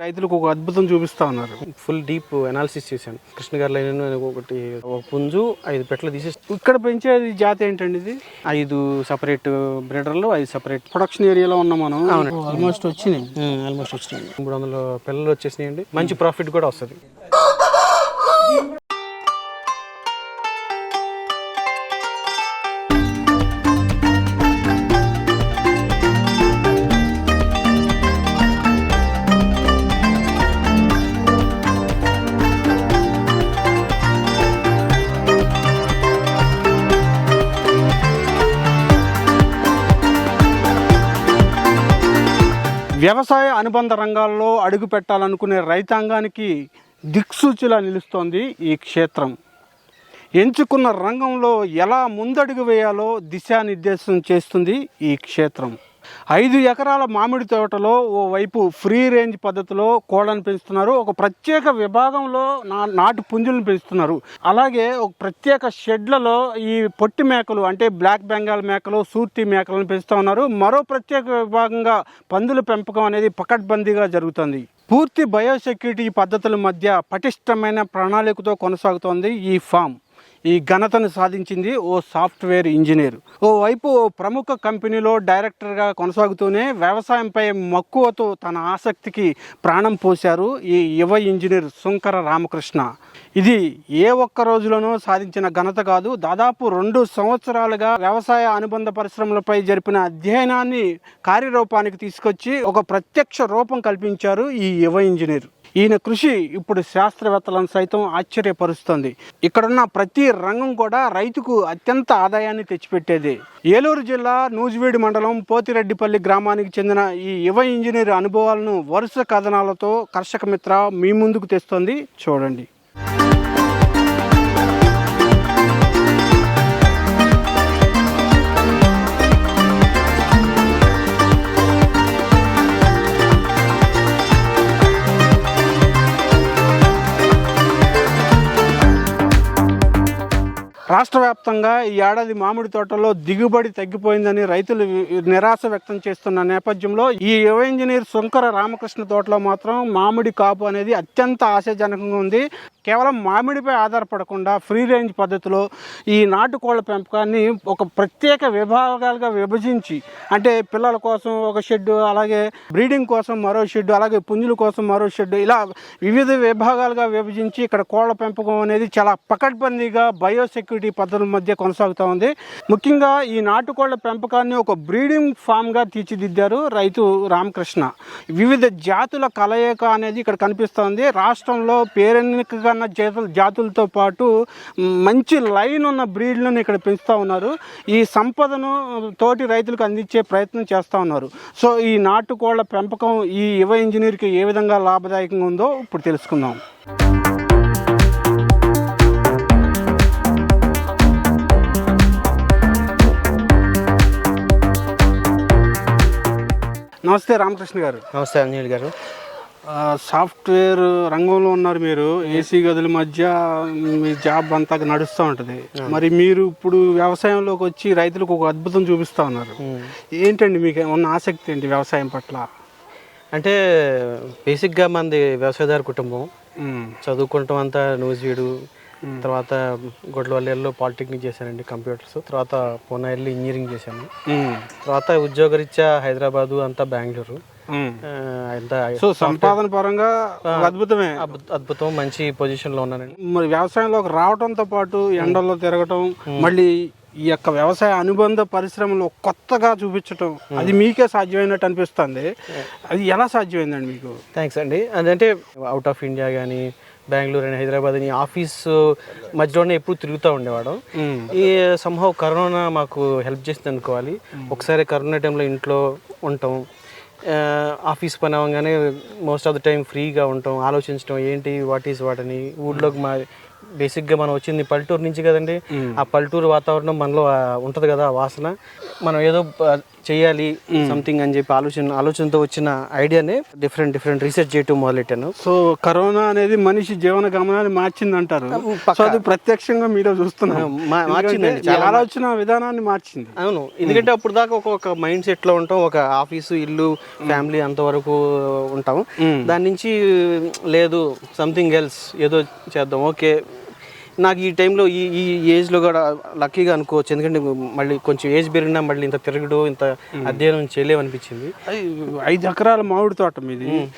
రైతులకు ఒక అద్భుతం చూపిస్తా ఉన్నారు. ఫుల్ డీప్ అనాలిసిస్ చేశాను. కృష్ణ గారి లైన్ ఒకటి ఒక పుంజు ఐదు పెట్టలు తీసేసి ఇక్కడ పెంచేది జాతి ఏంటండి ఇది? ఐదు సపరేట్ బ్రీడర్లు ఐదు సపరేట్ ప్రొడక్షన్ ఏరియాలో ఉన్నాం మనం. ఆల్మోస్ట్ వచ్చినాయి. ఆల్మోస్ట్ వచ్చినాయి. మూడు వందల పిల్లలు వచ్చేసినాయండి. మంచి ప్రాఫిట్ కూడా వస్తుంది. వ్యవసాయ అనుబంధ రంగాల్లో అడుగు పెట్టాలనుకునే రైతాంగానికి దిక్సూచిలా నిలుస్తోంది ఈ క్షేత్రం. ఎంచుకున్న రంగంలో ఎలా ముందడుగు వేయాలో దిశానిర్దేశం చేస్తుంది ఈ క్షేత్రం. ఐదు ఎకరాల మామిడి తోటలో ఓ వైపు ఫ్రీ రేంజ్ పద్ధతిలో కోళ్ళను పెంచుతున్నారు. ఒక ప్రత్యేక విభాగంలో నా నాటు పుంజులను పెంచుతున్నారు. అలాగే ఒక ప్రత్యేక షెడ్లలో ఈ పొట్టి మేకలు అంటే బ్లాక్ బెంగాల్ మేకలు సూర్తి మేకలను పెంచుతూ ఉన్నారు. మరో ప్రత్యేక విభాగంగా పందుల పెంపకం అనేది పకడ్బందీగా జరుగుతుంది. పూర్తి బయోసెక్యూరిటీ పద్ధతుల మధ్య పటిష్టమైన ప్రణాళికతో కొనసాగుతోంది ఈ ఫామ్. ఈ ఘనతను సాధించింది ఓ సాఫ్ట్వేర్ ఇంజనీర్. ఓ వైపు ఓ ప్రముఖ కంపెనీలో డైరెక్టర్గా కొనసాగుతూనే వ్యవసాయంపై మక్కువతో తన ఆసక్తికి ప్రాణం పోశారు ఈ యువ ఇంజనీర్ శుంకర రామకృష్ణ. ఇది ఏ ఒక్క రోజులోనూ సాధించిన ఘనత కాదు దాదాపు రెండు సంవత్సరాలుగా వ్యవసాయ అనుబంధ పరిశ్రమలపై జరిపిన అధ్యయనాన్ని కార్యరూపానికి తీసుకొచ్చి ఒక ప్రత్యక్ష రూపం కల్పించారు ఈ యువ ఇంజనీర్. ఈయన కృషి ఇప్పుడు శాస్త్రవేత్తలను సైతం ఆశ్చర్యపరుస్తుంది. ఇక్కడున్న ప్రతి రంగం కూడా రైతుకు అత్యంత ఆదాయాన్ని తెచ్చిపెట్టేది. ఏలూరు జిల్లా నూజివీడి మండలం పోతిరెడ్డిపల్లి గ్రామానికి చెందిన ఈ యువ ఇంజనీర్ అనుభవాలను వరుస కథనాలతో కర్షక మిత్ర మీ ముందుకు తెస్తోంది. చూడండి. రాష్ట్ర వ్యాప్తంగా ఈ ఏడాది మామిడి తోటలో దిగుబడి తగ్గిపోయిందని రైతులు నిరాశ వ్యక్తం చేస్తున్న నేపథ్యంలో ఈ యువ ఇంజనీర్ శంకర రామకృష్ణ తోటలో మాత్రం మామిడి కాపు అనేది అత్యంత ఆశాజనకంగా ఉంది. కేవలం మామిడిపై ఆధారపడకుండా ఫ్రీ రేంజ్ పద్ధతిలో ఈ నాటుకోళ్ళ పెంపకాన్ని ఒక ప్రత్యేక విభాగాలుగా విభజించి అంటే పిల్లల కోసం ఒక షెడ్ అలాగే బ్రీడింగ్ కోసం మరో షెడ్ అలాగే పుంజుల కోసం మరో షెడ్ ఇలా వివిధ విభాగాలుగా విభజించి ఇక్కడ కోళ్ళ పెంపకం అనేది చాలా పకడ్బందీగా బయోసెక్యూరిటీ పద్ధతుల మధ్య కొనసాగుతూ ఉంది. ముఖ్యంగా ఈ నాటుకోళ్ళ పెంపకాన్ని ఒక బ్రీడింగ్ ఫామ్గా తీర్చిదిద్దారు రైతు రామకృష్ణ. వివిధ జాతుల కలయిక అనేది ఇక్కడ కనిపిస్తోంది. రాష్ట్రంలో పేరెన్నికన్న జాతుల జాతులతో పాటు మంచి లైన్ ఉన్న బ్రీడ్లను ఇక్కడ పెంచుతూ ఉన్నారు. ఈ సంపదను తోటి రైతులకు అందించే ప్రయత్నం చేస్తూ ఉన్నారు. సో ఈ నాటుకోళ్ళ పెంపకం ఈ యువ ఇంజనీర్కి ఏ విధంగా లాభదాయకంగా ఉందో ఇప్పుడు తెలుసుకుందాం. నమస్తే రామకృష్ణ గారు. నమస్తే అంజనీయులు గారు. సాఫ్ట్వేర్ రంగంలో ఉన్నారు మీరు ఏసీ గదుల మధ్య మీ జాబ్ అంతా నడుస్తూ ఉంటుంది. మరి మీరు ఇప్పుడు వ్యవసాయంలోకి వచ్చి రైతులకు ఒక అద్భుతం చూపిస్తా ఉన్నారు. ఏంటండి మీకు ఉన్న ఆసక్తి ఏంటి వ్యవసాయం పట్ల? అంటే బేసిక్గా మనది వ్యవసాయదారు కుటుంబం. చదువుకుంటాం అంతా నూజివీడు తర్వాత గొడ్లవల్లిలో పాలిటెక్నిక్ చేశానండి కంప్యూటర్స్. తర్వాత పూనా వెళ్ళి ఇంజనీరింగ్ చేశాను. తర్వాత ఉద్యోగరీత్యా హైదరాబాదు అంతా బెంగళూరు. సో సంపాదన పరంగా అద్భుతమే. అద్భుత- మంచి పొజిషన్లో ఉన్నానండి. మరి వ్యవసాయంలోకి రావడంతో పాటు ఎండల్లో తిరగటం మళ్ళీ ఈ యొక్క వ్యవసాయ అనుబంధ పరిశ్రమలో కొత్తగా చూపించటం అది మీకే సాధ్యమైనట్టు అనిపిస్తుంది. అది ఎలా సాధ్యమైందండి మీకు? థ్యాంక్స్ అండి. అదంటే అవుట్ ఆఫ్ ఇండియా కానీ బెంగళూరు అని హైదరాబాద్ అని ఆఫీస్ మధ్యలోనే ఎప్పుడు తిరుగుతూ ఉండేవాడు ఈ సంభవ్ కరోనా మాకు హెల్ప్ చేసింది అనుకోవాలి. ఒకసారి కరోనా టైంలో ఇంట్లో ఉంటాం. ఆఫీస్ పని అవ్వగానే మోస్ట్ ఆఫ్ ద టైం ఫ్రీగా ఉంటాం. ఆలోచించడం ఏంటి వాట్ ఈస్ వాట్ అని. ఊళ్ళోకి మా బేసిక్గా మనం వచ్చింది పల్లెటూరు నుంచి కదండి. ఆ పల్లెటూరు వాతావరణం మనలో ఉంటది కదా ఆ వాసన. మనం ఏదో ఆ, చెయ్యాలి సంథింగ్ అని చెప్పి ఆలోచన ఆలోచనతో వచ్చిన ఐడియానే డిఫరెంట్ డిఫరెంట్ రీసెర్చ్ చేయటం మొదలెట్టాను. సో కరోనా అనేది మనిషి జీవన గమనాన్ని మార్చింది అంటారు అది ప్రత్యక్షంగా మీరే చూస్తున్నారు మా- మార్చిందండి, ఎందుకంటే ఈ ఆలోచన విధానాన్ని మార్చింది. అవును. ఎందుకంటే అప్పుడు దాకా ఒక ఒక మైండ్ సెట్లో ఉంటాం ఒక ఆఫీసు ఇల్లు ఫ్యామిలీ అంతవరకు ఉంటాం. దాని నుంచి లేదు సంథింగ్ ఎల్స్ ఏదో చేద్దాం. ఓకే నాకు ఈ టైంలో ఈ ఈ ఏజ్లో కూడా లక్కీగా అనుకోవచ్చు. ఎందుకంటే మళ్ళీ కొంచెం ఏజ్ పెరిగినా మళ్ళీ ఇంత తిరగడు ఇంత అధ్యయనం చేయలేమనిపించింది. ఐదు ఎకరాల మామిడి తోట మీది.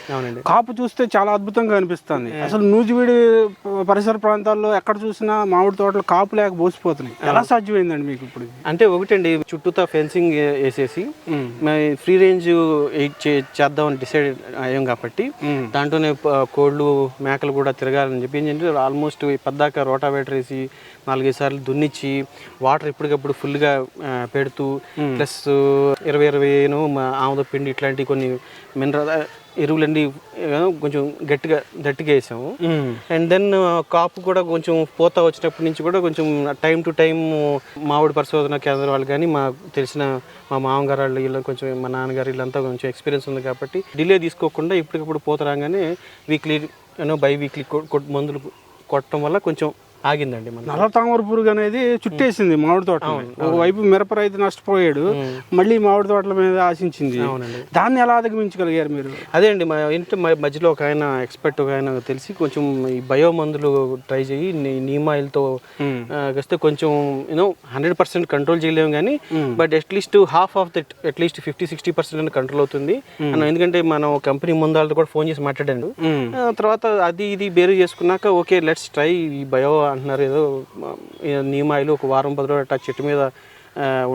కాపు చూస్తే చాలా అద్భుతంగా అనిపిస్తుంది. అసలు నూజివీడి పరిసర ప్రాంతాల్లో ఎక్కడ చూసినా మామిడి తోటలు కాపు లేక బోసిపోతున్నాయి. ఎలా సాధ్యమైందండి మీకు ఇప్పుడు? అంటే ఒకటండి చుట్టూతా ఫెన్సింగ్ వేసేసి ఫ్రీ రేంజ్ చేద్దామని డిసైడ్ అయ్యాం కాబట్టి దాంట్లోనే కోళ్ళు మేకలు కూడా తిరగాలని చెప్పి ఏంటంటే ఆల్మోస్ట్ పద్దాక రోటావేటర్ వేసి నాలుగైదు సార్లు దున్నిచ్చి వాటర్ ఎప్పటికప్పుడు ఫుల్గా పెడుతూ ప్లస్ ఇరవై ఇరవై ఆముద పిండి ఇట్లాంటి కొన్ని మినరల్ ఎరువులన్నీ కొంచెం గట్టిగా గట్టిగా వేసాము. అండ్ దెన్ కాపు కూడా కొంచెం పూత వచ్చినప్పటి నుంచి కూడా కొంచెం టైం టు టైం మామిడి పరిశోధన కేంద్రం వాళ్ళు కానీ మా తెలిసిన మా మామగారు వాళ్ళు వీళ్ళు కొంచెం మా నాన్నగారు వీళ్ళంతా కొంచెం ఎక్స్పీరియన్స్ ఉంది కాబట్టి డిలే తీసుకోకుండా ఇప్పటికప్పుడు పూత రాగానే వీక్లీ యూనో బై వీక్లీ మందులు కొట్టడం వల్ల కొంచెం ఆగిందండి మన నల్ల తామర పురుగు అనేది చుట్టేసింది మామిడి తోట ఒకవైపు మిరప రైతు నష్టపోయాడు మళ్ళీ మామిడి తోటల మీద ఆశించింది. అవునండి. దాన్ని ఎలా అధిగమించగలిగారు మీరు? అదే అండి మా ఇంటి మధ్యలో ఒక ఆయన ఎక్స్పర్ట్ ఒక ఆయన తెలిసి కొంచెం ఈ బయో మందులు ట్రై చేయి నీ- నీమ్ ఆయిల్తో వస్తే కొంచెం యూనో హండ్రెడ్ పర్సెంట్ కంట్రోల్ చేయలేము కానీ but at least half of that at least fifty sixty percent control అవుతుంది. ఎందుకంటే మనం కంపెనీ ముందాలతో కూడా ఫోన్ చేసి మాట్లాడాను. ఆ, తర్వాత అది ఇది బేరు చేసుకున్నాక ఓకే లెట్స్ ట్రై ఈ బయో అంటున్నారు. ఏదో నీమ్ ఆయిల్ ఒక వారం పది రోజులు అట్లా చెట్టు మీద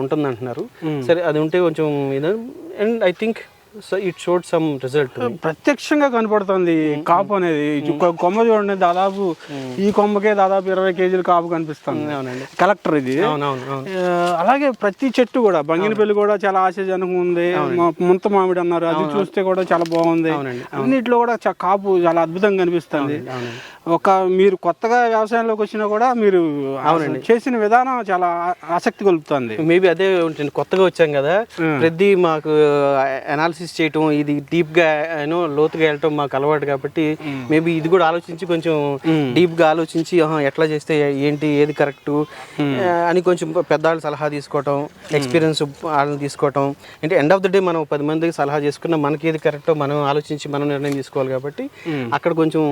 ఉంటుంది అంటున్నారు సరే అది ఉంటే కొంచెం and I think it showed some result. ప్రత్యక్షంగా కనపడుతుంది కాపు అనేది. కొమ్మ చూడండి దాదాపు ఈ కొమ్మకే దాదాపు ఇరవై కేజీలు కాపు కనిపిస్తుంది. అవునండి. కలెక్టర్ ఇది. ఆ, అలాగే ప్రతి చెట్టు కూడా బంగినపల్లి కూడా చాలా ఆశాజనకంగా ఉంది. ముంత మామిడి అన్నారు. అది చూస్తే కూడా చాలా బాగుంది. అవునండి, అన్నిట్లో కూడా కాపు చాలా అద్భుతంగా కనిపిస్తుంది. ఒక మీరు కొత్తగా వ్యవసాయంలోకి వచ్చినా కూడా మీరు అసలు చేసిన విధానం చాలా ఆసక్తి కలుపుతుంది. మేబీ అదే ఉంటుంది. కొత్తగా వచ్చాం కదా. ప్రతి మాకు అనాలిసిస్ చేయటం ఇది డీప్గా యూనో లోతుగా వెళ్ళటం మాకు అలవాటు కాబట్టి మేబీ ఇది కూడా ఆలోచించి కొంచెం డీప్గా ఆలోచించి ఎట్లా చేస్తే ఏంటి ఏది కరెక్ట్ అని కొంచెం పెద్దవాళ్ళ సలహా తీసుకోవటం ఎక్స్పీరియన్స్ వాళ్ళని తీసుకోవటం. అంటే ఎండ్ ఆఫ్ ద డే మనం పది మందికి సలహా చేసుకున్న మనకి ఏది కరెక్టో మనం ఆలోచించి మనం నిర్ణయం తీసుకోవాలి కాబట్టి అక్కడ కొంచెం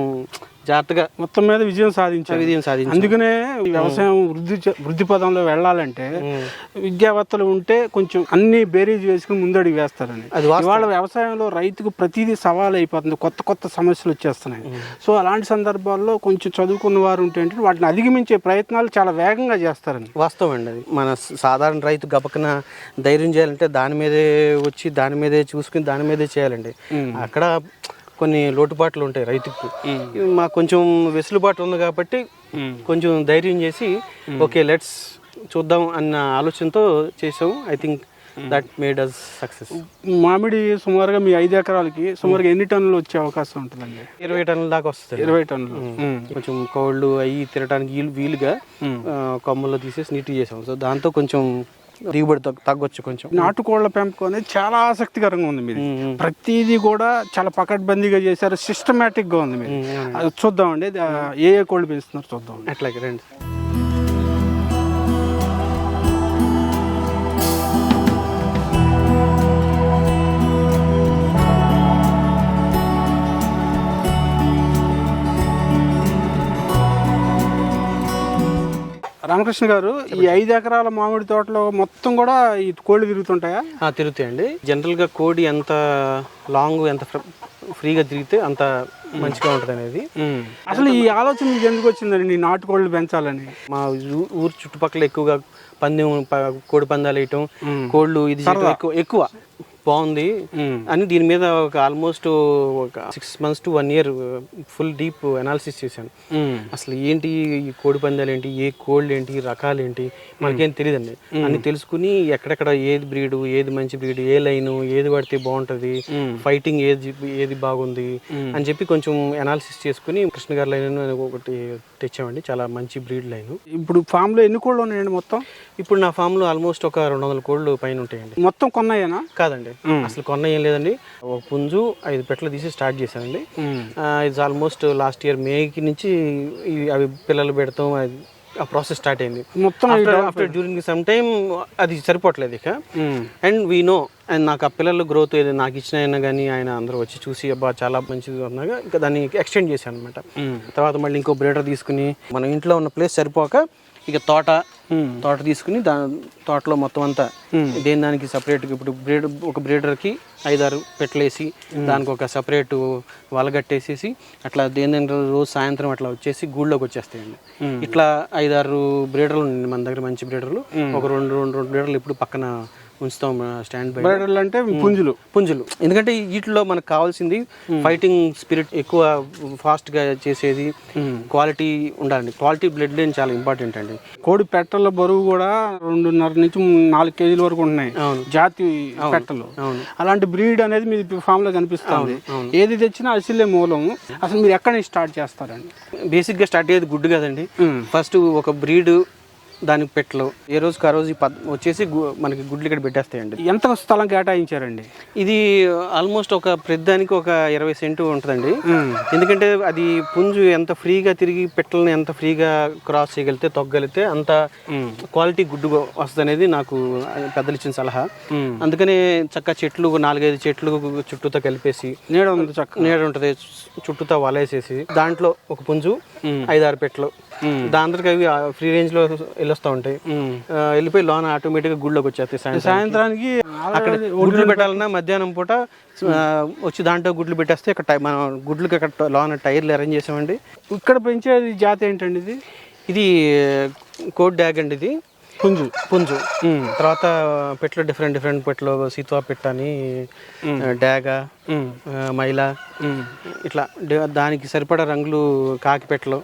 జాగ్రత్తగా మొత్తం మీద విజయం సాధించారు. విజయం సాధించాం అందుకనే వ్యవసాయం వృద్ధి వృద్ధి పదంలో వెళ్ళాలంటే విద్యావేత్తలు ఉంటే కొంచెం అన్ని బేరీజ్ వేసుకుని ముందడుగు వేస్తారని. అది ఇవాళ వ్యవసాయంలో రైతుకు ప్రతిదీ సవాల్ అయిపోతుంది. కొత్త కొత్త సమస్యలు వచ్చేస్తున్నాయి. సో అలాంటి సందర్భాల్లో కొంచెం చదువుకున్న వారు ఉంటే ఏంటంటే వాటిని అధిగమించే ప్రయత్నాలు చాలా వేగంగా చేస్తారని. వాస్తవం అండి అది. మన సాధారణ రైతు గబకన ధైర్యం చేయాలంటే దాని మీదే వచ్చి దాని మీదే చూసుకుని దాని మీదే చేయాలండి. అక్కడ కొన్ని లోటుపాట్లు ఉంటాయి రైతుకి. మాకు కొంచెం వెసులుబాటు ఉంది కాబట్టి కొంచెం ధైర్యం చేసి ఓకే లెట్స్ చూద్దాం అన్న ఆలోచనతో చేసాం. I think that made us success మామిడి సుమారుగా మీ ఐదు ఎకరాలకి సుమారుగా ఎన్ని టన్నులు వచ్చే అవకాశం ఉంటుందండి? ఇరవై టన్నుల దాకా వస్తుంది. ఇరవై టన్నులు. కొంచెం కోళ్ళు అవి తినడానికి వీలు వీలుగా కొమ్మల్లో తీసేసి నీట్గా చేసాం. సో దాంతో కొంచెం దిగుబడి తగ్గ- తగ్గొచ్చు కొంచెం. నాటుకోళ్ళ పెంపకం అనేది చాలా ఆసక్తికరంగా ఉంది మీది. ప్రతిదీ కూడా చాలా పకడ్బందీగా చేశారు సిస్టమేటిక్గా ఉంది అది చూద్దామండి. ఏ ఏ కోళ్ళు పెంచుతున్నారు చూద్దాం అట్లాగే రండి. రామకృష్ణ గారు ఈ ఐదు ఎకరాల మామిడి తోటలో మొత్తం కూడా ఈ కోళ్ళు తిరుగుతుంటాయా? ఆ, తిరుగుతాయండి. జనరల్గా కోడి ఎంత లాంగ్ ఎంత ఫ్ర- ఫ్రీగా తిరిగితే అంత మంచిగా ఉంటుంది అనేది అసలు ఈ ఆలోచన మీకు ఎందుకు వచ్చిందండి నాటుకోళ్ళు పెంచాలని? మా ఊరు చుట్టుపక్కల ఎక్కువగా పందెం కోడి పందాలు వేయటం కోళ్ళు ఇది ఎక్కువ ఎక్కువ. బాగుంది. అని దీని మీద ఒక ఆల్మోస్ట్ ఒక six months to one year full deep analysis చేశాను. అసలు ఏంటి ఈ కోడి పందాలు ఏంటి ఏ కోళ్ళు ఏంటి రకాలు ఏంటి మనకేం తెలియదండి అన్ని తెలుసుకుని ఎక్కడెక్కడ ఏది బ్రీడ్ ఏది మంచి బ్రీడ్ ఏ లైన్ ఏది పడితే బాగుంటది ఫైటింగ్ ఏది ఏది బాగుంది అని చెప్పి కొంచెం అనాలిసిస్ చేసుకుని కృష్ణ గారి లైన్ ఒకటి తెచ్చామండి. చాలా మంచి బ్రీడ్ లైన్. ఇప్పుడు ఫామ్లో ఎన్ని కోళ్ళు ఉన్నాయండి మొత్తం? ఇప్పుడు నా ఫామ్లో ఆల్మోస్ట్ ఒక రెండు వందల కోళ్ళు పైన ఉంటాయండి. మొత్తం కొన్నాయేనా? కాదండి. అసలు కొన్న ఏం లేదండి. ఒక పుంజు ఐదు పెట్టలు తీసి స్టార్ట్ చేశానండి. ఇది ఆల్మోస్ట్ లాస్ట్ ఇయర్ మేకి నుంచి అవి పిల్లలు పెడతాం ఆ ప్రాసెస్ స్టార్ట్ అయింది. మొత్తం ఆఫ్టర్ డ్యూరింగ్ సమ్ టైమ్ అది సరిపోవట్లేదు ఇక. అండ్ వీ నో అండ్ నాకు ఆ పిల్లల గ్రోత్ ఏది నాకు ఇచ్చిన అయినా కానీ ఆయన అందరూ వచ్చి చూసి అబ్బా చాలా మంచిది అన్నాగా ఇంకా దాన్ని ఎక్స్టెండ్ చేశాను అనమాట తర్వాత మళ్ళీ ఇంకో బ్రేడర్ తీసుకుని మన ఇంట్లో ఉన్న ప్లేస్ సరిపోక ఇక తోట తోట తీసుకుని దా తోటలో మొత్తం అంతా దేని దానికి సపరేట్గా ఇప్పుడు బ్రేడ్ ఒక బ్రీడర్కి ఐదారు పెట్టలేసి దానికి ఒక సపరేట్ వలగట్టేసేసి అట్లా దేని రోజు సాయంత్రం అట్లా వచ్చేసి గూళ్ళోకి వచ్చేస్తాయండి. ఇట్లా ఐదారు బ్రీడర్లు ఉన్నాయి మన దగ్గర మంచి బ్రీడర్లు. ఒక రెండు రెండు రెండు బ్రీడర్లు ఇప్పుడు పక్కన ఉంచుతాం స్టాండ్ బై అంటే పుంజులు. పుంజులు. ఎందుకంటే వీటిలో మనకు కావాల్సింది ఫైటింగ్ స్పిరిట్ ఎక్కువ ఫాస్ట్గా చేసేది క్వాలిటీ ఉండాలండి. క్వాలిటీ బ్లడ్ లైన్ చాలా ఇంపార్టెంట్ అండి. కోడి పెట్టల బరువు కూడా రెండున్నర నుంచి నాలుగు కేజీల వరకు ఉంటున్నాయి. అవును. జాతి పెట్టలు. అలాంటి బ్రీడ్ అనేది మీ ఫామ్లో కనిపిస్తుంది ఏది తెచ్చినా అసలే మూలం. అసలు మీరు ఎక్కడి నుంచి స్టార్ట్ చేస్తారండి? బేసిక్గా స్టార్ట్ అయ్యేది గుడ్డు కదండి. ఫస్ట్ ఒక బ్రీడ్ దానికి పెట్టలు. ఏ రోజుకి ఆ రోజు వచ్చేసి మనకి గుడ్లు ఇక్కడ పెట్టేస్తాయండి. ఎంత స్థలం కేటాయించారండి? ఇది ఆల్మోస్ట్ ఒక ప్రతిదానికి ఒక ఇరవై సెంటు ఉంటుందండి. ఎందుకంటే అది పుంజు ఎంత ఫ్రీగా తిరిగి పెట్టలను ఎంత ఫ్రీగా క్రాస్ చేయగలిగితే తొగ్గలిగితే అంత క్వాలిటీ గుడ్డు వస్తుంది అనేది నాకు పెద్దలు ఇచ్చిన సలహా అందుకనే చక్క చెట్లు నాలుగైదు చెట్లు చుట్టూతో కలిపేసి నీడ చక్క. నీడ ఉంటుంది చుట్టూతో వలేసేసి దాంట్లో ఒక పుంజు ఐదారు పెట్టలు. దాంట్లోకి అవి ఫ్రీ రేంజ్ లో వెళ్ళొస్తూ ఉంటాయి. వెళ్ళిపోయి లోన ఆటోమేటిక్గా గుడ్లోకి వచ్చేస్తాయి సాయంత్రం సాయంత్రానికి. అక్కడ గుడ్లు పెట్టాలన్నా మధ్యాహ్నం పూట వచ్చి దాంట్లో గుడ్లు పెట్టేస్తే ఇక్కడ మనం గుడ్లకి అక్కడ లోన టైర్లు అరేంజ్ చేసామండి. ఇక్కడ పెంచేది జాతి ఏంటండి ఇది? ఇది కోడ్ డ్యాగ్ అండి ఇది. పుంజు. పుంజు. తర్వాత పెట్లు డిఫరెంట్ డిఫరెంట్ పెట్లు సీతువా పెట్ట అని డ్యాగా ఆ, మైలా. ఇట్లా దానికి సరిపడా రంగులు కాకి పెట్టలు.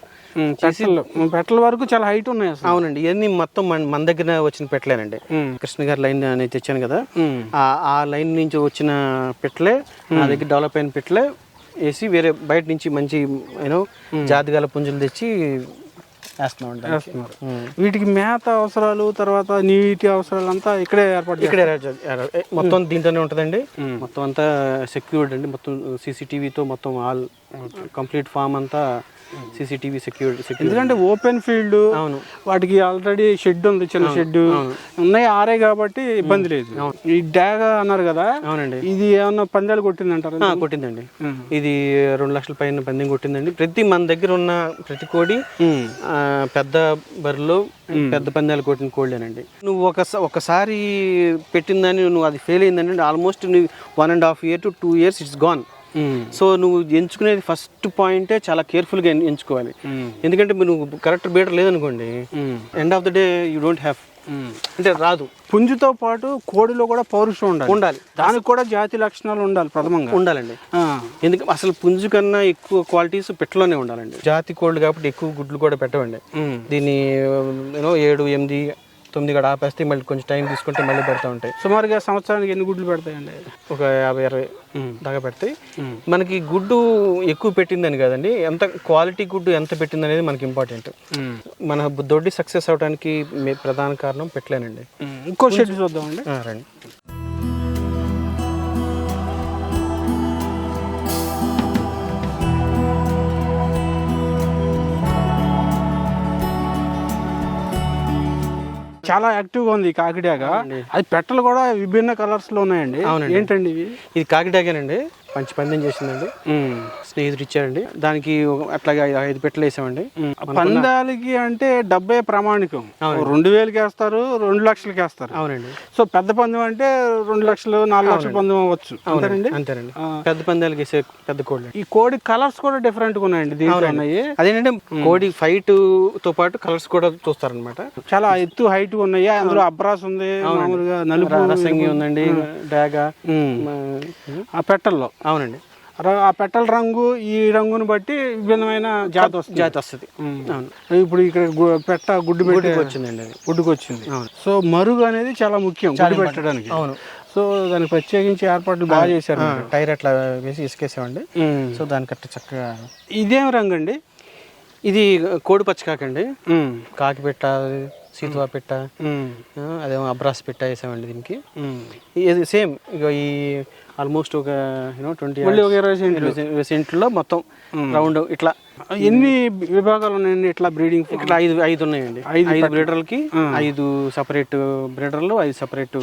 పెట్టలు వరకు చాలా హైట్ ఉన్నాయి అవునండి ఇవన్నీ మొత్తం మన మన దగ్గర వచ్చిన పెట్టలేనండి కృష్ణ గారి లైన్ అనేది తెచ్చాను కదా ఆ ఆ లైన్ నుంచి వచ్చిన పెట్టలే నా దగ్గర డెవలప్ అయిన పెట్టలే వేసి వేరే బయట నుంచి మంచి యూనో జాతిగల పుంజులు తెచ్చి. వేస్తున్నారు. వీటికి మేత అవసరాలు తర్వాత నీటి అవసరాలు అంతా ఇక్కడే ఏర్పాటు ఇక్కడ మొత్తం దీంట్లోనే ఉంటుందండి. మొత్తం అంతా సెక్యూర్డ్ అండి మొత్తం సీసీటీవీతో మొత్తం ఆల్ కంప్లీట్ ఫామ్ అంతా సీసీటీవీ సెక్యూర్డ్ సెక్యూర్ ఎందుకంటే ఓపెన్ ఫీల్డ్ అవును. వాటికి ఆల్రెడీ షెడ్ ఉంది చిన్న షెడ్ ఉన్నాయి ఆరే కాబట్టి ఇబ్బంది లేదు. ఈ డ్యాగ్ అన్నారు కదా అవునండి. ఇది ఏమన్నా పందాలు కొట్టిందంటారు? కొట్టిందండి. ఇది రెండు లక్షల పైన పందెం కొట్టిందండి. ప్రతి మన దగ్గర ఉన్న ప్రతి కోడి పెద్ద బరిలో పెద్ద పందాలు కొట్టిన కోళ్ళేనండి. నువ్వు ఒక ఒకసారి పెట్టిందని నువ్వు అది ఫెయిల్ అయిందండి. ఆల్మోస్ట్ నువ్వు one and half year to two years it's gone. So నువ్వు ఎంచుకునేది ఫస్ట్ పాయింటే చాలా కేర్ఫుల్గా ఎంచుకోవాలి. ఎందుకంటే మీరు నువ్వు కరెక్ట్ బీటర్ లేదనుకోండి end of the day you don't have అంటే రాదు. పుంజుతో పాటు కోడిలో కూడా పౌరుషం ఉండాలి. ఉండాలి. దానికి కూడా జాతి లక్షణాలు ఉండాలి ప్రథమంగా. ఉండాలండి. ఎందుకంటే అసలు పుంజు కన్నా ఎక్కువ క్వాలిటీస్ పెట్టలోనే ఉండాలండి. జాతి కోళ్ళు కాబట్టి ఎక్కువ గుడ్లు కూడా పెట్టవండి. దీన్ని యూనో ఏడు ఎనిమిది తొమ్మిది కూడా ఆపేస్తే మళ్ళీ కొంచెం టైం తీసుకుంటే మళ్ళీ పెడతా ఉంటాయి. సుమారుగా సంవత్సరానికి ఎన్ని గుడ్లు పెడతాయండి? ఒక యాభై అరవై దాకా పెడతాయి. మనకి గుడ్డు ఎక్కువ పెట్టిందని కదండి ఎంత క్వాలిటీ గుడ్డు ఎంత పెట్టింది అనేది మనకి ఇంపార్టెంట్. మన దొడ్డి సక్సెస్ అవడానికి ప్రధాన కారణం పెట్టలేనండి. ఇంకో షెడ్ చూద్దామండి. రండి. చాలా యాక్టివ్గా ఉంది ఈ కాకిడాగా. అది పెట్టలు కూడా విభిన్న కలర్స్లో ఉన్నాయండి ఏంటండి ఇవి? ఇది కాకిడాగేనండి. మంచి పందెం చేసిందండి. స్నేహితుడు ఇచ్చారండి దానికి అట్లాగే ఐదు- పెట్టలు వేసామండి. పందాలకి అంటే డబ్బే ప్రామాణికం. రెండు వేలకి వేస్తారు రెండు లక్షలకి వేస్తారు అవునండి. సో పెద్ద పందెం అంటే రెండు లక్షలు నాలుగు లక్షల పందెం అవ్వచ్చు. అంతేనండి? అంతేనండి. పెద్ద పందాలకి వేసే పెద్ద కోళ్ళు. ఈ కోడి కలర్స్ కూడా డిఫరెంట్గా ఉన్నాయండి దీంట్లో ఉన్నాయి. అదేంటంటే కోడి ఫైట్తో పాటు కలర్స్ కూడా చూస్తారనమాట చాలా ఎత్తు హైట్ ఉన్నాయి. అందులో అబ్రాస్ ఉంది మామూలుగా నలుపు రసంగి ఉందండి డాగా ఆ పెట్టల్లో. అవునండి. ఆ పెట్టల రంగు ఈ రంగుని బట్టి విభిన్నమైన జాతి వస్తుంది. జాతి వస్తుంది. అవును. ఇప్పుడు ఇక్కడ పెట్ట గుడ్డు పెట్టి వచ్చిందండి అది. గుడ్డుకు వచ్చింది. సో మరుగు అనేది చాలా ముఖ్యం గుడ్డు పెట్టడానికి. అవును. సో దానికి ప్రత్యేకించి ఏర్పాట్లు బాగా చేశారు. టైర్ అట్లా వేసి ఇసుకేసామండి. సో దానికి అట్లా చక్కగా ఇదేం రంగు అండి ఇది కోడి పచ్చకాకండి. ఉమ్. కాకి పెట్ట సీతువా పెట్ట. అదేమో అబ్రాస్ పెట్ట వేసామండి దీనికి. ఇది సేమ్ ఇక ఈ ఆల్మోస్ట్ ఒక యూనో ట్వంటీ మళ్ళీ ఒక ఇరవై సెంట్లు. మొత్తం రౌండ్ ఇట్లా ఎన్ని విభాగాలు ఉన్నాయండి ఇట్లా బ్రీడింగ్ ఇక్కడ ఐదు ఐదు ఉన్నాయండి. ఐదు బ్రీడర్లకి ఐదు సపరేట్ బ్రీడర్లు ఐదు సపరేట్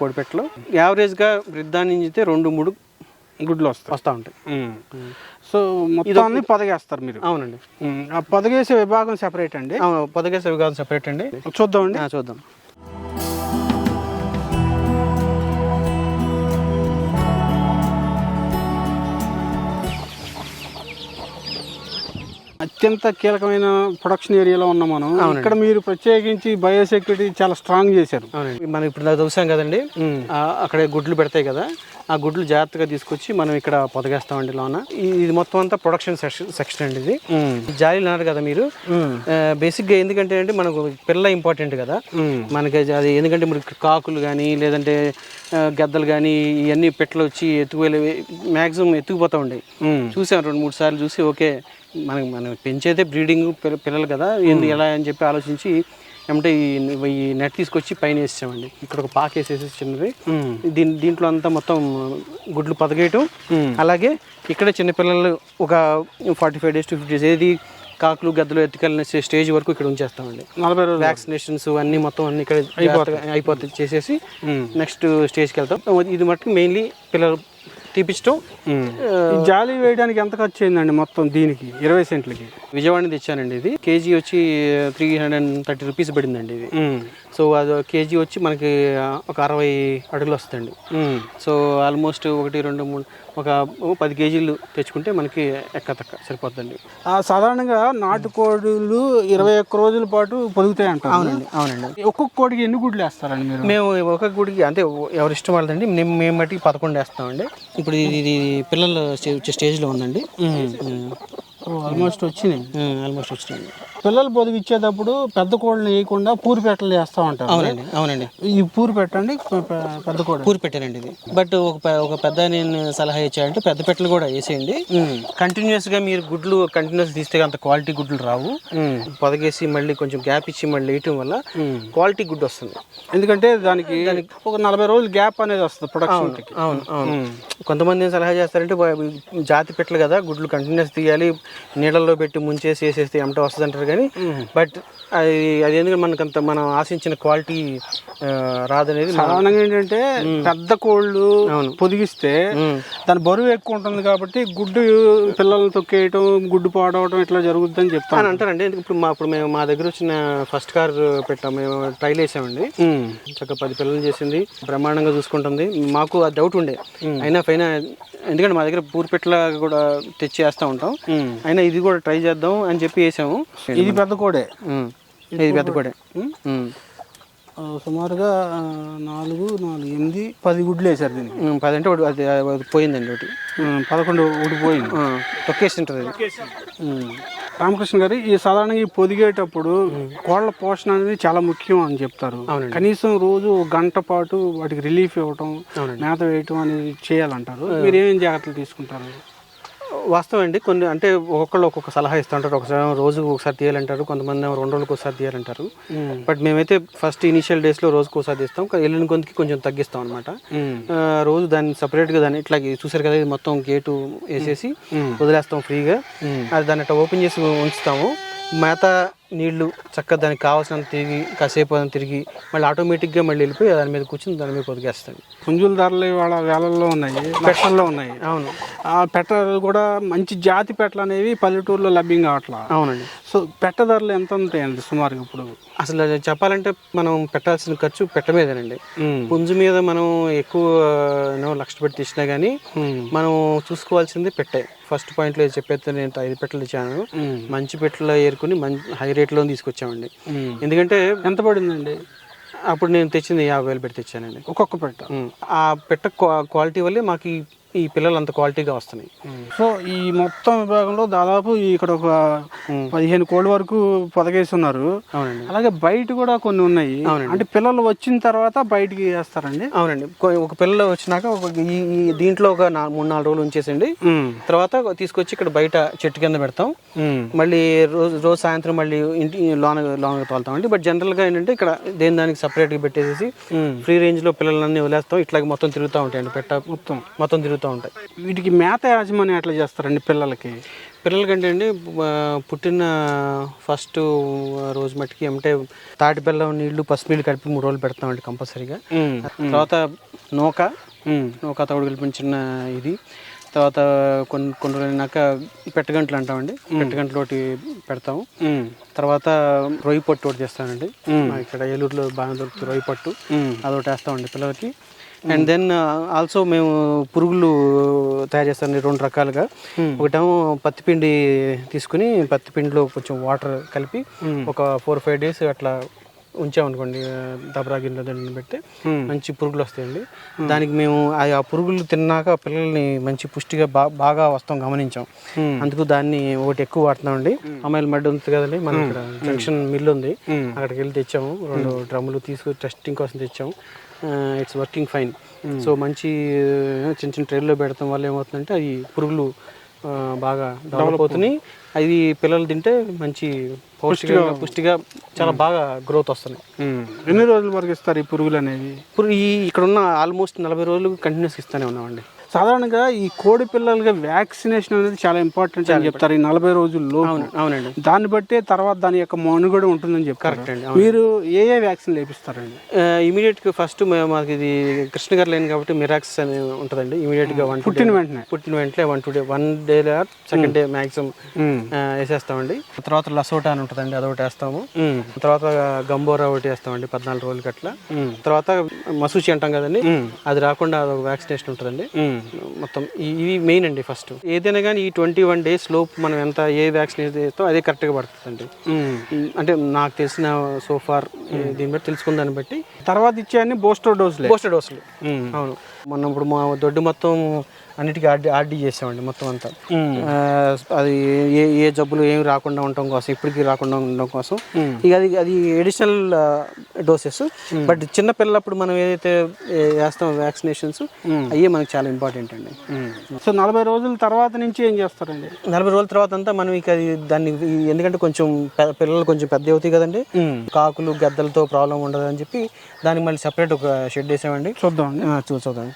కోడిపెట్టలు. యావరేజ్గా వృద్ధాన్నించితే రెండు మూడు గుడ్లు వస్తాయి. వస్తూ ఉంటాయి. సో మొత్తాన్ని పొదగేస్తారు మీరు. అవునండి. ఆ పొదగేసే విభాగం సెపరేట్ అండి? పొదగేసే విభాగం సపరేట్ అండి. చూద్దామండి. ఆ, చూద్దాం. అత్యంత కీలకమైన ప్రొడక్షన్ ఏరియాలో ఉన్నాం మనం. ఇక్కడ మీరు ప్రత్యేకించి బయోసెక్యూరిటీ చాలా స్ట్రాంగ్ చేశారు. మనం ఇప్పుడు చూసాం కదండి. అక్కడ గుడ్లు పెడతాయి కదా. ఆ గుడ్లు జాగ్రత్తగా తీసుకొచ్చి మనం ఇక్కడ పొదగేస్తామండి లోన. ఇది మొత్తం అంతా ప్రొడక్షన్ సెక్షన్ సెక్షన్ అండి ఇది. ఈ జాలీలు అన్నారు కదా మీరు. బేసిక్గా ఎందుకంటే అంటే మనకు పిల్ల ఇంపార్టెంట్ కదా. మనకి అది- ఎందుకంటే మనకి కాకులు కానీ లేదంటే గద్దలు కానీ ఇవన్నీ పెట్టలు వచ్చి ఎత్తుకుపోయి మ్యాక్సిమం ఎత్తుకుపోతూ ఉండేవి చూసాం రెండు మూడు సార్లు చూసి ఓకే మనకి మనం పెంచేదే బ్రీడింగ్ పిల్లలు కదా ఏంది ఎలా అని చెప్పి ఆలోచించి ఏమంటే ఈ నెట్ తీసుకొచ్చి పైన వేసామండి ఇక్కడ ఒక పాక వేసేసి చిన్నది. దీని దీంట్లో అంతా మొత్తం గుడ్లు పదగేయటం అలాగే ఇక్కడ చిన్నపిల్లలు ఒక forty five days to fifty days ఏది కాకులు గద్దలు ఎత్తుకెళ్ళిన స్టేజ్ వరకు ఇక్కడ ఉంచేస్తామండి. నలభై రోజులు. వ్యాక్సినేషన్స్ అన్ని మొత్తం అన్ని ఇక్కడ జాగ్రత్తగా అయిపోతాయి చేసేసి నెక్స్ట్ స్టేజ్కి వెళ్తాం. ఇది మట్టుకు మెయిన్లీ పిల్లలు ఈ జాలి వేయడానికి ఎంత ఖర్చు అయిందండి మొత్తం దీనికి? ఇరవై సెంట్లకి. విజయవాడ తెచ్చానండి ఇది. కేజీ వచ్చి three hundred and thirty rupees పడిందండి ఇది. సో అది కేజీ వచ్చి మనకి ఒక అరవై అడుగులు వస్తుందండి. సో ఆల్మోస్ట్ ఒకటి రెండు మూడు ఒక పది కేజీలు తెచ్చుకుంటే మనకి ఎక్క తక్క సరిపోతుందండి ఆ, సాధారణంగా నాటుకోడులు ఇరవై ఒక్క రోజుల పాటు పొదుగుతాయి అంటారు అవునండి అవునండి. ఒక్కొక్క కోడికి ఎన్ని గుడ్లు వేస్తారండి మీరు? మేము ఒక గుడికి అంటే ఎవరి ఇష్టం వాళ్ళదండి మేము మేము మట్టికి పదకొండు వేస్తామండి. ఇప్పుడు ఇది పిల్లల వచ్చే స్టేజ్లో ఉందండి. ఆల్మోస్ట్ వచ్చినాయి. ఆల్మోస్ట్ వచ్చినాయండి పిల్లలు పొదుగు ఇచ్చేటప్పుడు పెద్ద కోళ్ళని వేయకుండా పూరి పెట్టలు వేస్తూ ఉంటారు. అవునండి అవునండి. ఈ పూరి పెట్టండి పెద్ద కోడి పూరి పెట్టానండి ఇది. బట్ ఒక ఒక పెద్ద నేను సలహా ఇచ్చాడంటే పెద్ద పెట్టలు కూడా వేసేయండి. కంటిన్యూస్గా మీరు గుడ్లు కంటిన్యూస్ తీస్తే అంత క్వాలిటీ గుడ్లు రావు. పొదగేసి మళ్ళీ కొంచెం గ్యాప్ ఇచ్చి మళ్ళీ వేయటం వల్ల క్వాలిటీ గుడ్ వస్తుంది. ఎందుకంటే దానికి ఒక నలభై రోజులు గ్యాప్ అనేది వస్తుంది ప్రొడక్షన్ అవును అవును కొంతమంది ఏం సలహా చేస్తారంటే జాతి పెట్టలు కదా గుడ్లు కంటిన్యూస్ తీయాలి నీళ్ళల్లో పెట్టి ముంచేసి వేసేస్తే ఏమిటో వస్తుంది అంటారు కానీ బట్ అది అది ఎందుకంటే మనకు అంత మనం ఆశించిన క్వాలిటీ రాదనేది సాధారణంగా ఏంటంటే పెద్ద కోళ్ళు పొదిగిస్తే దాని బరువు ఎక్కువ ఉంటుంది కాబట్టి గుడ్డు పిల్లల్ని తొక్కేయటం గుడ్డు పాడవటం ఇట్లా జరుగుతుందని అని చెప్తాను అంటారండి ఇప్పుడు మా ఇప్పుడు మేము మా దగ్గర వచ్చిన ఫస్ట్ కార్ పెట్టాం. మేము ట్రైల్ వేసామండి. చక్కగా పది పిల్లలు చేసింది. బ్రహ్మాండంగా చూసుకుంటుంది. మాకు ఆ డౌట్ ఉండే. అయినా పైన ఎందుకంటే మా దగ్గర పూర్పెట్ల కూడా తెచ్చి వేస్తూ ఉంటాం. అయినా ఇది కూడా ట్రై చేద్దాం అని చెప్పి వేసాము. ఇది పెద్ద కోడే. ఇది పెద్ద కూడా. సుమారుగా నాలుగు నాలుగు ఎనిమిది పది గుడ్లు వేశారు దీనికి. ఉమ్, పది అంటే ఒకటి అది పోయిందండి ఒకటి పదకొండు ఊడిపోయింది ఆ, తొక్కేసి ఉంటుంది. రామకృష్ణ గారు ఈ సాధారణంగా ఈ పొదిగేటప్పుడు కోళ్ళ పోషణ అనేది చాలా ముఖ్యం అని చెప్తారు. కనీసం రోజు ఒక గంట పాటు వాటికి రిలీఫ్ ఇవ్వటం మేత వేయటం అనేది చేయాలంటారు. మీరు ఏమేం జాగ్రత్తలు తీసుకుంటారు? వాస్తవం అండి కొన్ని అంటే ఒక్కొక్కళ్ళు ఒక్కొక్క సలహా ఇస్తూ ఉంటారు ఒకసారి రోజు ఒకసారి తీయాలంటారు. కొంతమంది ఏమో రెండు రోజులకు ఒకసారి తీయాలంటారు. బట్ మేమైతే ఫస్ట్ ఇనిషియల్ డేస్లో రోజుకి ఒకసారి తీస్తాం. వెళ్ళిన కొంతకి కొంచెం తగ్గిస్తాం అనమాట రోజు దాన్ని సపరేట్గా దాన్ని ఇట్లా చూసారు కదా ఇది మొత్తం గేటు వేసేసి వదిలేస్తాం ఫ్రీగా. అది దాన్ని అట్లా ఓపెన్ చేసి ఉంచుతాము. మేత నీళ్ళు చక్కగా దానికి కావాల్సినంత తిరిగి కాసేపు అదంతా తిరిగి మళ్ళీ ఆటోమేటిక్గా మళ్ళీ వెళ్ళిపోయి దాని మీద కూర్చుని దాని మీద పొదిగేస్తాయి పుంజుల ధరలు ఇవాళ వేలల్లో ఉన్నాయి పెట్టల్లో ఉన్నాయి. అవును. ఆ పెట్టలు కూడా మంచి జాతి పెట్టలు అనేవి పల్లెటూరులో లభ్యం కావట్లా? అవునండి. సో పెట్ట ధరలు ఎంత ఉంటాయండి సుమారుగా ఇప్పుడు? అసలు చెప్పాలంటే మనం పెట్టాల్సిన ఖర్చు పెట్ట మీదేనండి. పుంజు మీద మనం ఎక్కువ లక్ష పెట్టి తీసినా కానీ మనం చూసుకోవాల్సింది పెట్టే. ఫస్ట్ పాయింట్లో చెప్పేస్తే నేను ఐదు పెట్టలు ఇచ్చాను మంచి పెట్టలు ఏరుకుని మంచి హై రేట్లో తీసుకొచ్చామండి. ఎందుకంటే ఎంత పడిందండి? అప్పుడు నేను తెచ్చింది యాభై వేలు పెట్టి తెచ్చానండి. ఒక్కొక్క పెట్ట. ఆ పెట్ట క్వా- క్వాలిటీ వల్లే మాకు ఈ- పిల్లలు అంత క్వాలిటీగా వస్తున్నాయి. సో ఈ మొత్తం విభాగంలో దాదాపు ఇక్కడ ఒక పదిహేను కోళ్ళ వరకు పొదగేసి ఉన్నారు అలాగే బయట కూడా కొన్ని ఉన్నాయి. అంటే పిల్లలు వచ్చిన తర్వాత బయటికి వేస్తారండి? అవునండి. ఒక పిల్లలు వచ్చినాక ఒక ఈ దీంట్లో ఒక మూడు నాలుగు రోజులు ఉంచేసండి. తర్వాత తీసుకొచ్చి ఇక్కడ బయట చెట్టు కింద పెడతాం. మళ్ళీ రోజు రోజు సాయంత్రం మళ్ళీ ఇంటి లోన లోనగా తోలుతామండి. బట్ జనరల్గా ఏంటంటే ఇక్కడ దేని దానికి సపరేట్గా పెట్టేసి ఫ్రీ రేంజ్లో పిల్లలన్నీ వదిలేస్తాం. ఇట్లాగే మొత్తం తిరుగుతూ ఉంటాయండి. పెట్ట మొత్తం. మొత్తం తిరుగుతూ ఉంటాయి. వీటికి మేత యాజమాన్యం ఎట్లా చేస్తారండి పిల్లలకి? పిల్లలకంటే అండి పుట్టిన ఫస్ట్ రోజు మట్టికి ఏమంటే తాటి బెల్లం నీళ్ళు పసుపు నీళ్ళు కలిపి మూడు రోజులు పెడతామండి కంపల్సరీగా. తర్వాత నూక నూక తవుడు కలిపిన చిన్న ఇది. తర్వాత కొన్ని కొన్ని రోజులు అయినాక పెట్టగంటలు అంటామండి. పెట్టగంటలు ఒకటి పెడతాము. తర్వాత రొయ్యి పట్టు ఒకటి చేస్తానండి. ఇక్కడ ఏలూరులో బాగా దొరుకుతుంది రొయ్యి పట్టు. అదొకటి వేస్తామండి పిల్లలకి. అండ్ దెన్ ఆల్సో మేము పురుగులు తయారు చేస్తామండి రెండు రకాలుగా. ఒకటేమో పత్తిపిండి తీసుకుని పత్తిపిండిలో కొంచెం వాటర్ కలిపి ఒక ఫోర్ ఫైవ్ డేస్ అట్లా ఉంచామనుకోండి దబరా గిన్నెలో దాన్ని పెట్టి మంచి పురుగులు వస్తాయండి. దానికి మేము ఆ పురుగులు తిన్నాక పిల్లల్ని మంచి పుష్టిగా బా బాగా వస్తాం గమనించాం. అందుకు దాన్ని ఒకటి ఎక్కువ వాడుతున్నామండి. అమ్మాయిల మడ్డి ఉంది కదండి మన ఇక్కడ జంక్షన్ మిల్ ఉంది. అక్కడికి వెళ్ళి తెచ్చాము. రెండు డ్రమ్ములు తీసుకు టెస్టింగ్ కోసం తెచ్చాము. ఇట్స్ వర్కింగ్ ఫైన్ సో మంచి చిన్న చిన్న ట్రైల్లో పెడతాం వల్ల ఏమవుతుందంటే అవి పురుగులు బాగా డెవలప్ అవుతున్నాయి. అవి పిల్లలు తింటే మంచి పౌష్టిగా పుష్టిగా చాలా బాగా గ్రోత్ వస్తున్నాయి. ఎన్ని రోజుల వరకు ఇస్తారు ఈ పురుగులు అనేవి? ఇప్పుడు ఈ ఇక్కడ ఉన్న ఆల్మోస్ట్ నలభై రోజులు కంటిన్యూస్ ఇస్తూనే ఉన్నామండి. సాధారణంగా ఈ కోడి పిల్లలకి వ్యాక్సినేషన్ అనేది చాలా ఇంపార్టెంట్ అని చెప్తారు ఈ నలభై రోజుల్లో అవును అవునండి. దాన్ని బట్టే తర్వాత దాని యొక్క మనుగడ ఉంటుందని చెప్తారు. కరెక్ట్ అండి మీరు ఏ ఏ వ్యాక్సిన్ లేపిస్తారండి ఇమీడియట్గా ఫస్ట్ మాకు ఇది కృష్ణ గారు లేని కాబట్టి మిరాక్స్ అని ఉంటుందండి. ఇమీడియట్గా వన్ పుట్టిన వెంటనే. పుట్టిన వెంటనే one two day one day second day maximum వేసేస్తామండి. తర్వాత లసోటా అని ఉంటుందండి అదొకటి వేస్తాము. తర్వాత గంబోరా ఒకటి వేస్తామండి పద్నాలుగు రోజులకి అట్లా తర్వాత మసూచి అంటాం కదండి. అది రాకుండా అదొక వ్యాక్సినేషన్ ఉంటుందండి. మొత్తం ఇవి మెయిన్ అండి ఫస్ట్ ఏదైనా కానీ ఈ ట్వంటీ వన్ డేస్ లోపు మనం ఎంత ఏ వ్యాక్సినేషన్ చేస్తామో అదే కరెక్ట్గా పడుతుందండి. అంటే నాకు తెలిసిన సోఫార్ దీన్ని బట్టి తెలుసుకున్న దాన్ని బట్టి తర్వాత ఇచ్చే అన్ని బూస్టర్ డోసులే పోస్టర్ డోసులు అవును. మొన్న ఇప్పుడు మా దొడ్డు మొత్తం అన్నిటికీ ఆర్డీ ఆర్డీ చేసామండి మొత్తం అంతా. అది ఏ ఏ జబ్బులు ఏమి రాకుండా ఉండటం కోసం ఇప్పటికీ రాకుండా ఉండడం కోసం. ఇక అది అది ఎడిషనల్ డోసెస్ బట్ చిన్న పిల్లలప్పుడు మనం ఏదైతే వేస్తాం వ్యాక్సినేషన్స్ అయ్యే మనకి చాలా ఇంపార్టెంట్ అండి. సో నలభై రోజుల తర్వాత నుంచి ఏం చేస్తారండి? నలభై రోజుల తర్వాత అంతా మనం ఇక అది దాన్ని ఎందుకంటే కొంచెం పిల్లలు కొంచెం పెద్ద అవుతాయి కదండి. కాకులు గద్దలతో ప్రాబ్లం ఉండదు అని చెప్పి దానికి మళ్ళీ సపరేట్ ఒక షెడ్ వేసామండి చూద్దామండి. ఆ, చూ చూద్దాం.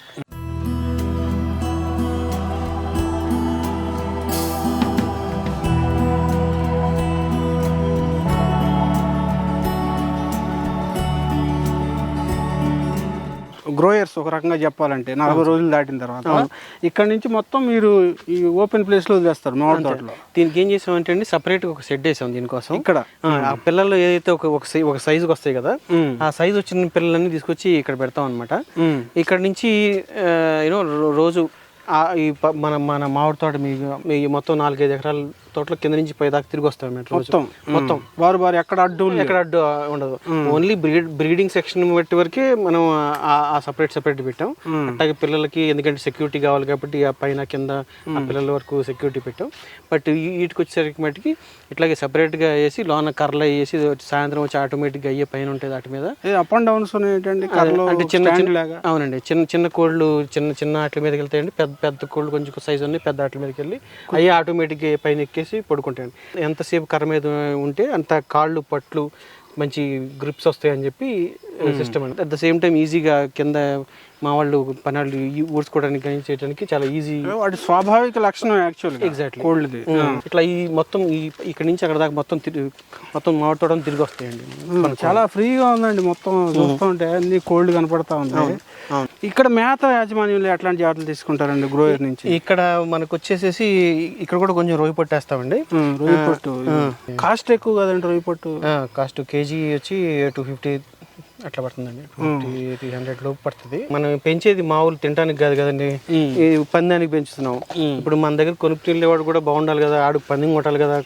గ్రోయర్స్ ఒక రకంగా చెప్పాలంటే నలభై రోజులు దాటిన తర్వాత ఇక్కడ నుంచి మొత్తం మీరు ఈ ఓపెన్ ప్లేస్లో వదిలేస్తారు మామిడి తోటలో. దీనికి ఏం చేసామంటే అండి సపరేట్ ఒక షెడ్ వేసాం దీనికోసం. ఇక్కడ. ఆ, పిల్లలు ఏదైతే ఒక ఒక సైజుకి వస్తాయి కదా ఆ సైజు వచ్చిన పిల్లలన్నీ తీసుకొచ్చి ఇక్కడ పెడతాం అనమాట ఇక్కడ నుంచి యూనో రోజు ఈ ప- మన మన మామిడి తోట మీ మీ మొత్తం నాలుగైదు ఎకరాల తోటలో కింద నుంచి పై దాకా తిరిగి వస్తాం మేము రోజు. మొత్తం మొత్తం. వారు వారు ఎక్కడ అడ్డు లేదు. ఎక్కడ అడ్డు ఉండదు. ఓన్లీ బ్రీడ్ బ్రీడింగ్ సెక్షన్ బట్టి వరకే మనం ఆ- ఆ సపరేట్ సపరేట్ పెట్టాం. అట్లాగే పిల్లలకి ఎందుకంటే సెక్యూరిటీ కావాలి కాబట్టి ఆ పైన కింద ఆ పిల్లల వరకు సెక్యూరిటీ పెట్టాం. బట్ వీటికి వచ్చేసరికి మట్టుకి ఇట్లాగే separate గా వేసి లోన కర్రలు వేసి సాయంత్రం వచ్చి ఆటోమేటిక్గా అయ్యే పైన ఉంటుంది వాటి మీద. ఏ అప్ అండ్ డౌన్స్ ఏంటండి కర్రలో అంటే చిన్న చిన్న లాగా. అవునండి. చిన్న చిన్న కోళ్ళు చిన్న చిన్న వాటి మీదకి వెళ్తాయండి. పెద్ద పెద్ద కోళ్ళు కొంచెం సైజు ఉన్నాయి పెద్ద వాటి మీదకి వెళ్ళి అయ్యే ఆటోమేటిక్గా పైన ఎక్కేసి పడుకుంటాయండి. ఎంతసేపు కర్ర మీద ఉంటే అంత కాళ్ళు పట్లు మంచి గ్రిప్స్ వస్తాయని చెప్పి సిస్టమ్ అండి. అట్ ద సేమ్ టైం ఈజీగా కింద మా వాళ్ళు పనాళ్ళు ఊడ్చుకోవడానికి కానీ చేయడానికి చాలా ఈజీ వాటి స్వాభావిక లక్షణం యాక్చువల్గా Exactly. కోల్డ్ది. ఇట్లా ఈ మొత్తం ఈ ఇక్కడ నుంచి అక్కడ దాకా మొత్తం తిరిగి మొత్తం మాట్లాడడం తిరిగి వస్తాయండి. చాలా ఫ్రీగా ఉందండి మొత్తం. చూస్తుంటే అన్ని కోల్డ్ కనపడతా ఉంది. ఇక్కడ మేత యాజమాన్యంలో ఎట్లాంటి జాగ్రత్తలు తీసుకుంటారండి గ్రోయర్ నుంచి? ఇక్కడ మనకు వచ్చేసేసి ఇక్కడ కూడా కొంచెం రొయ్యి పట్టేస్తామండి ఉమ్, రొయ్యి పొట్టు. కాస్ట్ ఎక్కువ కదండి రొయ్యి పొట్టు? కాస్ట్ కేజీ వచ్చి టూ ఫిఫ్టీ అట్లా పడుతుందండి? త్రీ హండ్రెడ్ లోపు పడుతుంది. మనం పెంచేది మామూలు తినడానికి కాదు కదండి. ఈ పందానికి పెంచుతున్నాం ఇప్పుడు మన దగ్గర కొనుక్కు తినేవాడు కూడా బాగుండాలి కదా ఆడు పందెం కొట్టాలి కదా.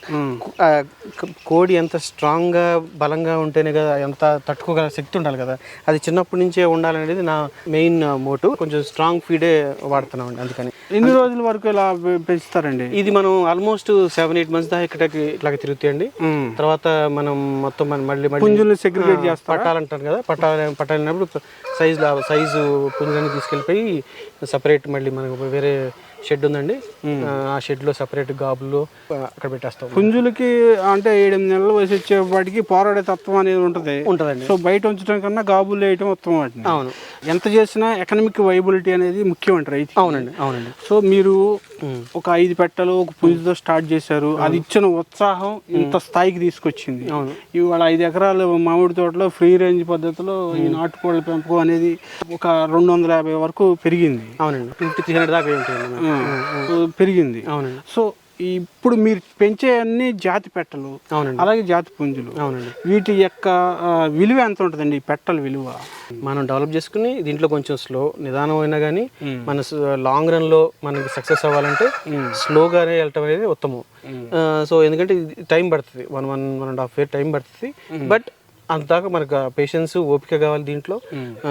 కోడి ఎంత స్ట్రాంగ్గా బలంగా ఉంటేనే కదా ఎంత తట్టుకోగల శక్తి ఉండాలి కదా. అది చిన్నప్పటి నుంచే ఉండాలనేది నా మెయిన్ మోటు కొంచెం స్ట్రాంగ్ ఫీడే వాడుతున్నాం అండి అందుకని. ఎన్ని రోజుల వరకు ఇలా పెంచుతారండి? ఇది మనం ఆల్మోస్ట్ సెవెన్ ఎయిట్ మంత్స్ దాకా ఇక్కడికి ఇట్లా తిరుగుతాయండి. తర్వాత మనం మొత్తం మనం మళ్ళీ మళ్ళీ పుంజుల్ని segregate ఆ, పట్టాలంటారు కదా పట్టాలి పట్టాలినప్పుడు సైజు సైజు పుంజులని తీసుకెళ్ళిపోయి సపరేట్ మళ్ళీ మనకు వేరే షెడ్ ఉందండి. ఆ, ఆ షెడ్లో సపరేట్ గాబులు అక్కడ పెట్టేస్తాం. పుంజులకి అంటే ఏడెనిమిది నెలల వయసు వచ్చేవాటికి పోరాడే తత్వం అనేది ఉంటుంది. ఉంటుందండి. సో బయట ఉంచడం కన్నా గాబులు వేయటం ఉత్తమం వాటిని అవును. ఎంత చేసినా ఎకనామిక్ వైబిలిటీ అనేది ముఖ్యం అంటారు అవునండి అవునండి. సో మీరు ఒక ఐదు పెట్టలు ఒక పుంజుతో స్టార్ట్ చేశారు. అది ఇచ్చిన ఉత్సాహం ఇంత స్థాయికి తీసుకొచ్చింది. అవును. ఇవాళ ఐదు ఎకరాలు మామిడి తోటలో ఫ్రీ రేంజ్ పద్ధతిలో ఈ నాటుకోళ్ళ పెంపకం అనేది ఒక రెండు వందల యాభై వరకు పెరిగింది. అవునండి. ఫిఫ్టీ త్రీ హండ్రెడ్ దాకా పెరిగింది. అవునండి. సో ఇప్పుడు మీరు పెంచే అన్ని జాతి పెట్టలు అవునండి. అలాగే జాతి పుంజులు అవునండి. వీటి యొక్క విలువ ఎంత ఉంటుందండి? ఈ పెట్టల విలువ? మనం డెవలప్ చేసుకుని దీంట్లో కొంచెం స్లో నిదానం అయినా కానీ మన లాంగ్ రన్లో మనకి సక్సెస్ అవ్వాలంటే స్లోగానే వెళ్ళటం అనేది ఉత్తమం. సో ఎందుకంటే టైం పడుతుంది. One one one and half year time పడుతుంది. బట్ అంతదాకా మనకు పేషెన్స్ ఓపిక కావాలి దీంట్లో. ఆ,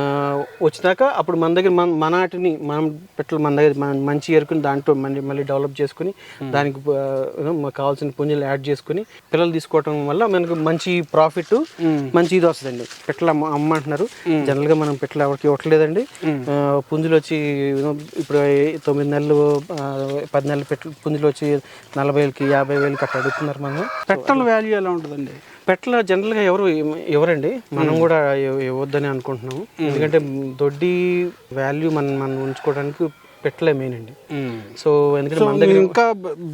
వచ్చినాక అప్పుడు మన దగ్గర మన మన వాటిని మనం పెట్టలు మన దగ్గర మన మంచి ఎరుకుని దాంట్లో మళ్ళీ మళ్ళీ డెవలప్ చేసుకుని దానికి know, మనకు కావాల్సిన పుంజులు యాడ్ చేసుకుని పిల్లలు తీసుకోవటం వల్ల మనకు మంచి ప్రాఫిట్ మంచి ఇది వస్తుందండి. పెట్టలు అమ్మ జనరల్గా మనం పెట్టలు ఎవరికి ఇవ్వట్లేదండి. పుంజులు వచ్చి ఇప్పుడు తొమ్మిది నెలలు పది నెలలు పెట్టలు పుంజులు వచ్చి నలభై వేలకి యాభై వేలకి అట్లా అడుగుతున్నారు మనం. పెట్టల వాల్యూ ఎలా ఉంటుందండి? పెట్టల జనరల్గా ఎవరు ఇవ్వరండి మనం కూడా ఇవ్వ- ఇవ్వద్దని అనుకుంటున్నాము. ఎందుకంటే దొడ్డి వాల్యూ మనం మనం ఉంచుకోవడానికి పెట్టలే మెయిన్ అండి సో ఎందుకంటే మన దగ్గర ఇంకా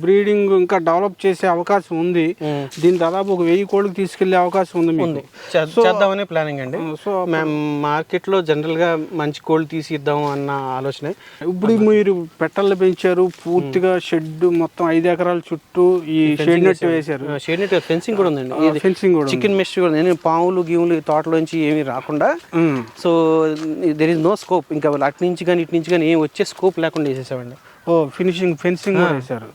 బ్రీడింగ్ ఇంకా డెవలప్ చేసే అవకాశం ఉంది. దీని దాదాపు ఒక వెయ్యి కోళ్ళకి తీసుకెళ్ళే అవకాశం ఉంది మీకు. చేద్దామనే ప్లానింగ్ అండి. సో మేము మార్కెట్లో జనరల్గా మంచి కోల్డ్ తీసి ఇద్దాం అన్న ఆలోచన. ఇప్పుడు మీరు పెట్టలు పెంచారు పూర్తిగా షెడ్ మొత్తం ఐదు ఎకరాల చుట్టూ ఈ షెడ్ నెట్ వేశారు. షేడ్ నెట్ ఫెన్సింగ్ కూడా ఉందండి. ఫెన్సింగ్ కూడా చికెన్ మెష్ కూడా ఉంది. నేను పాములు గీములు తోటలోంచి ఏమీ రాకుండా. So there is no scope ఇంకా అటు నుంచి కానీ ఇటు నుంచి కానీ ఏం వచ్చే స్కోప్ లేకుండా వేసేసామండి. ఓ ఫినిషింగ్ ఫెన్సింగ్ కూడా వేశారు.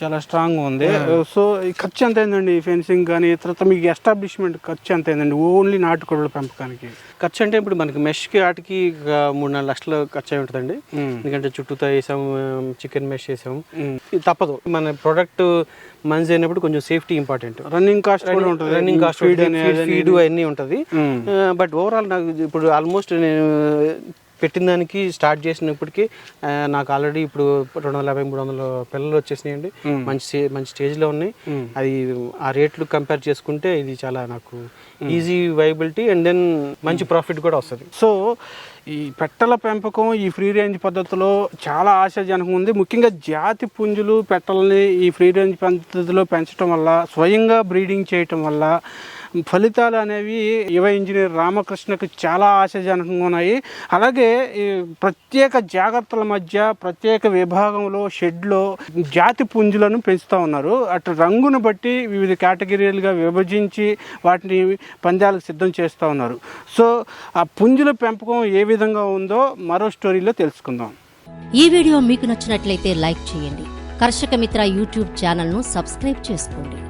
చాలా స్ట్రాంగ్ ఉంది. సో ఈ ఖర్చు ఎంత అయిందండి ఫెన్సింగ్ కానీ తర్వాత మీకు ఎస్టాబ్లిష్మెంట్ ఖర్చు ఎంత అయిందండి? ఓన్లీ నాటుకోళ్ళ పెంపకానికి. ఖర్చు అంటే ఇప్పుడు మనకి మెష్కి ఆటికి మూడు నాలుగు లక్షలు ఖర్చు అయి ఉంటుందండి. ఎందుకంటే చుట్టూతో వేసాము చికెన్ మెష్ వేసాము. ఇది తప్పదు. మన ప్రోడక్ట్ మంచి అయినప్పుడు కొంచెం సేఫ్టీ ఇంపార్టెంట్ రన్నింగ్ కాస్ట్ కూడా ఉంటుంది. రన్నింగ్ కాస్ట్ ఫీడ్ అన్నీ ఉంటుంది. బట్ ఓవరాల్ నాకు ఇప్పుడు ఆల్మోస్ట్ నేను పెట్టిన దానికి స్టార్ట్ చేసినప్పటికీ నాకు ఆల్రెడీ ఇప్పుడు రెండు వందల యాభై మూడు వందల పిల్లలు వచ్చేసినాయండి. మంచి స్టే- మంచి స్టేజ్లో ఉన్నాయి. అది ఆ రేట్లు కంపేర్ చేసుకుంటే ఇది చాలా నాకు ఈజీ వైబిలిటీ అండ్ దెన్ మంచి ప్రాఫిట్ కూడా వస్తుంది. సో ఈ పెట్టల పెంపకం ఈ ఫ్రీ రేంజ్ పద్ధతిలో చాలా ఆశాజనకం ఉంది. ముఖ్యంగా జాతి పుంజులు పెట్టలని ఈ ఫ్రీ రేంజ్ పద్ధతిలో పెంచడం వల్ల స్వయంగా బ్రీడింగ్ చేయటం వల్ల ఫలితాలు అనేవి యువ ఇంజనీర్ రామకృష్ణకు చాలా ఆశాజనకంగా ఉన్నాయి. అలాగే ప్రత్యేక జాగ్రత్తల మధ్య ప్రత్యేక విభాగంలో షెడ్లో జాతి పుంజులను పెంచుతూ ఉన్నారు. అటు రంగును బట్టి వివిధ కేటగిరీలుగా విభజించి వాటిని పందాలకు సిద్ధం చేస్తూ ఉన్నారు. సో ఆ పుంజుల పెంపకం ఏ విధంగా ఉందో మరో స్టోరీలో తెలుసుకుందాం. ఈ వీడియో మీకు నచ్చినట్లయితే లైక్ చేయండి. కర్షక మిత్ర యూట్యూబ్ ఛానల్ను సబ్స్క్రైబ్ చేసుకోండి.